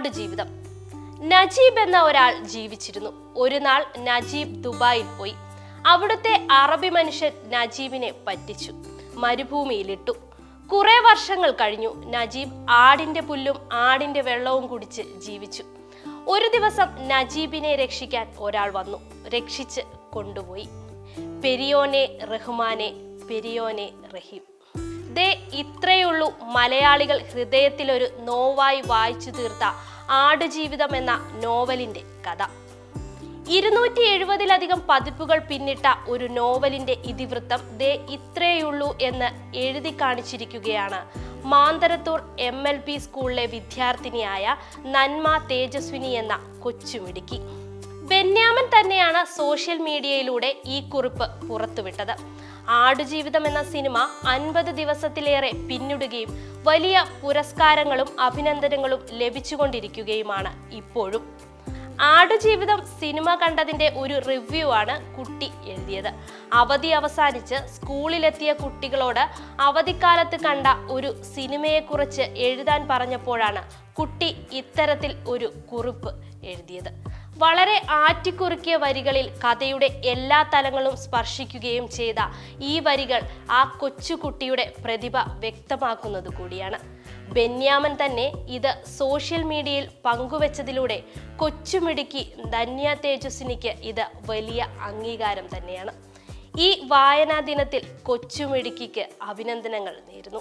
ആടുജീവിതം നജീബ് എന്ന ഒരാൾ ജീവിച്ചിരുന്നു. ഒരു നാൾ നജീബ് ദുബായിൽ പോയി. അവിടുത്തെ അറബി മനുഷ്യൻ നജീബിനെ പറ്റിച്ചു. മരുഭൂമിയിലിട്ടു. കുറെ വർഷങ്ങൾ കഴിഞ്ഞു നജീബ് ആടിന്റെ പുല്ലും ആടിന്റെ വെള്ളവും കുടിച്ച് ജീവിച്ചു. ഒരു ദിവസം നജീബിനെ രക്ഷിക്കാൻ ഒരാൾ വന്നു. രക്ഷിച്ച് കൊണ്ടുപോയി. പെരിയോനെ റഹ്മാനെ പെരിയോനെ റഹീം. ദേ ഇത്രയുള്ളൂ മലയാളികൾ ഹൃദയത്തിലൊരു നോവായി വായിച്ചു തീർത്ത ആടുജീവിതം എന്ന നോവലിന്റെ കഥ. ഇരുന്നൂറ്റി എഴുപതിലധികം പതിപ്പുകൾ പിന്നിട്ട ഒരു നോവലിന്റെ ഇതിവൃത്തം ദേ ഇത്രയുള്ളൂ എന്ന് എഴുതി കാണിച്ചിരിക്കുകയാണ്. മാന്തരത്തൂർ എം എൽ പി സ്കൂളിലെ വിദ്യാർത്ഥിനിയായ നന്മ തേജസ്വിനി എന്ന കൊച്ചുമിടുക്കി. ബെന്യാമൻ തന്നെയാണ് സോഷ്യൽ മീഡിയയിലൂടെ ഈ കുറിപ്പ് പുറത്തുവിട്ടത്. ആടുജീവിതം എന്ന സിനിമ അൻപത് ദിവസത്തിലേറെ പിന്നിടുകയും വലിയ പുരസ്കാരങ്ങളും അഭിനന്ദനങ്ങളും ലഭിച്ചുകൊണ്ടിരിക്കുകയുമാണ് ഇപ്പോഴും. ആടുജീവിതം സിനിമ കണ്ടതിന്റെ ഒരു റിവ്യൂ ആണ് കുട്ടി എഴുതിയത്. അവധി അവസാനിച്ച് സ്കൂളിലെത്തിയ കുട്ടികളോട് അവധിക്കാലത്ത് കണ്ട ഒരു സിനിമയെക്കുറിച്ച് എഴുതാൻ പറഞ്ഞപ്പോഴാണ് കുട്ടി ഇത്തരത്തിൽ ഒരു കുറിപ്പ് എഴുതിയത്. വളരെ ആറ്റിക്കുറുക്കിയ വരികളിൽ കഥയുടെ എല്ലാ തലങ്ങളും സ്പർശിക്കുകയും ചെയ്ത ഈ വരികൾ ആ കൊച്ചുകുട്ടിയുടെ പ്രതിഭ വ്യക്തമാക്കുന്നത് കൂടിയാണ്. ബെന്യാമൻ തന്നെ ഇത് സോഷ്യൽ മീഡിയയിൽ പങ്കുവച്ചതിലൂടെ കൊച്ചുമിടുക്കി ധന്യ തേജസ്വിനിക്ക് ഇത് വലിയ അംഗീകാരം തന്നെയാണ്. ഈ വായനാ ദിനത്തിൽ കൊച്ചുമിടുക്കിക്ക് അഭിനന്ദനങ്ങൾ നേരുന്നു.